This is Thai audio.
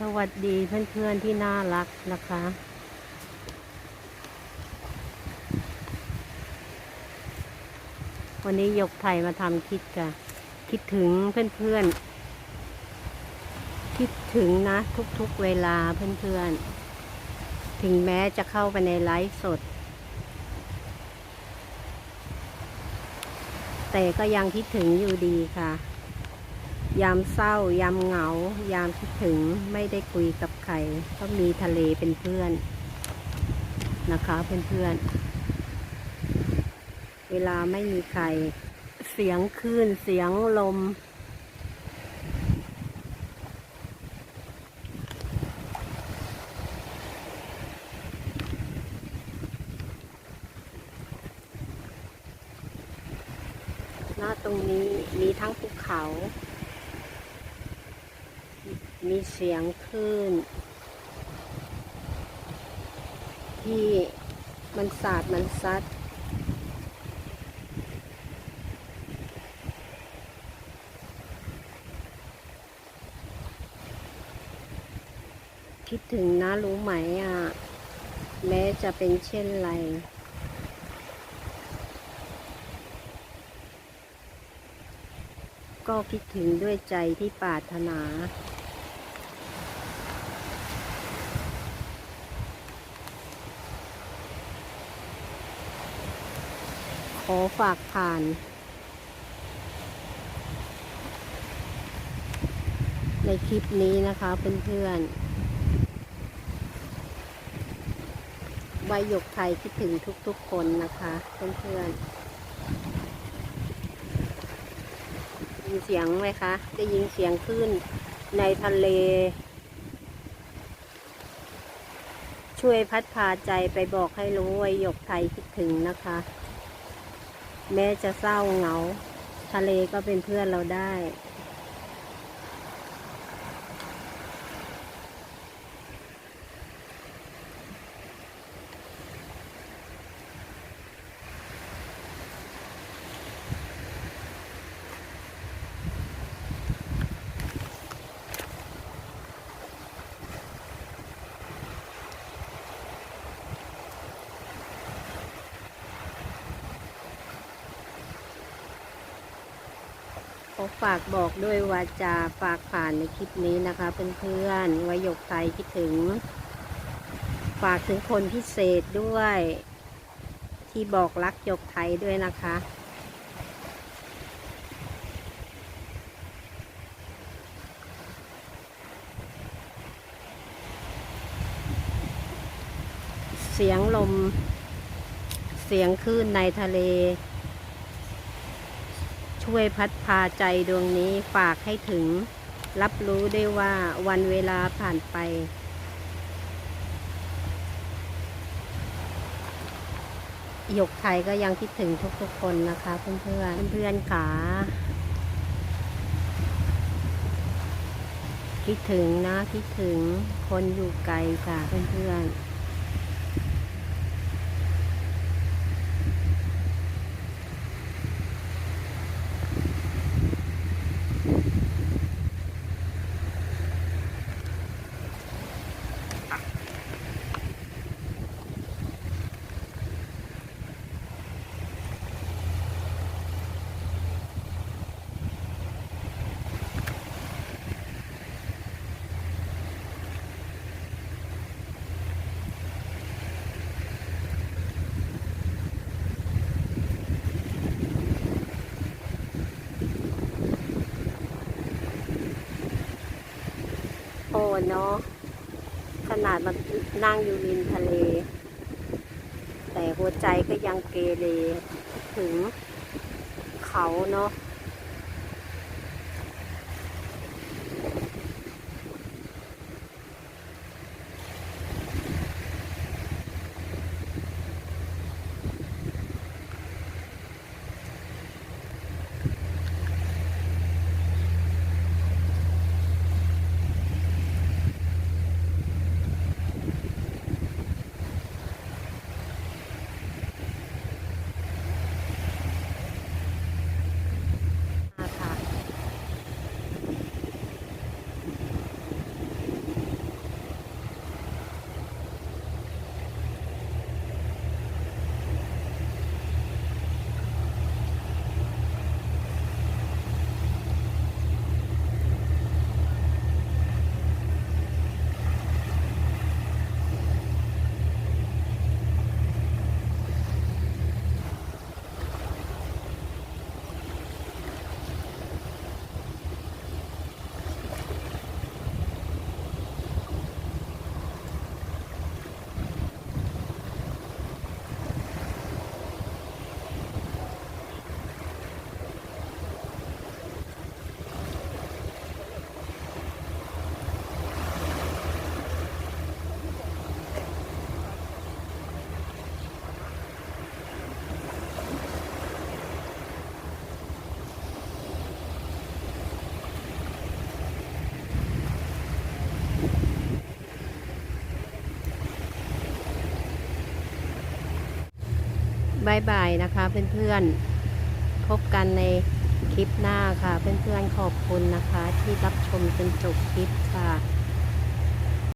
สวัสดีเพื่อนๆที่น่ารักนะคะ วันนี้ยกไทยมาทำคิดค่ะ คิดถึงเพื่อนๆ คิดถึงนะทุกๆเวลาเพื่อนๆ ถึงแม้จะเข้าไปในไลฟ์สด แต่ก็ยังคิดถึงอยู่ดีค่ะ ยามเศร้ายามเหงา ยามคิดถึงไม่ได้คุยกับใครก็มีทะเลเป็นเพื่อนนะคะเพื่อนๆ เวลาไม่มีใคร เสียงคลื่นเสียงลม หน้าตรงนี้มีทั้งภูเขา มีเสียงคลื่น ที่มันสาดมันซัด คิดถึงนะรู้ไหมอะ แม้จะเป็นเช่นไรก็คิดถึงด้วยใจที่ปรารถนา ขอฝากผ่านในคลิปนี้นะคะเพื่อนๆใบหยกไทยคิดถึงทุกๆคนนะคะเพื่อนๆยินเสียงไหมคะ ได้ยินเสียงคลื่นในทะเล ช่วยพัดพาใจไปบอกให้รู้ว่าหยกไทยคิดถึงนะคะ แม้จะเศร้าเหงา ทะเลก็เป็นเพื่อนเราได้ ขอฝากบอกด้วยวาจาฝากผ่านในคลิปนี้นะคะเพื่อนๆวายกไทยคิดถึง ฝากถึงคนพิเศษด้วย ที่บอกรักยกไทยด้วยนะคะเสียงลม เสียงคลื่นในทะเล ช่วยพัดพาใจดวงนี้ฝากให้ถึง รับรู้ได้ว่าวันเวลาผ่านไป หยกไทยก็ยังคิดถึงทุกๆคนนะคะเพื่อนๆเพื่อนๆขาคิดถึงนะคิดถึงคนอยู่ไกลค่ะเพื่อนๆ เนาะขนาดมานั่งอยู่ริมทะเล แต่หัวใจก็ยังเกเรถึงเขาเนาะ บายบายนะคะเพื่อนๆ พบกันในคลิปหน้าค่ะ เพื่อนๆขอบคุณนะคะ ที่รับชมจนจบคลิปค่ะ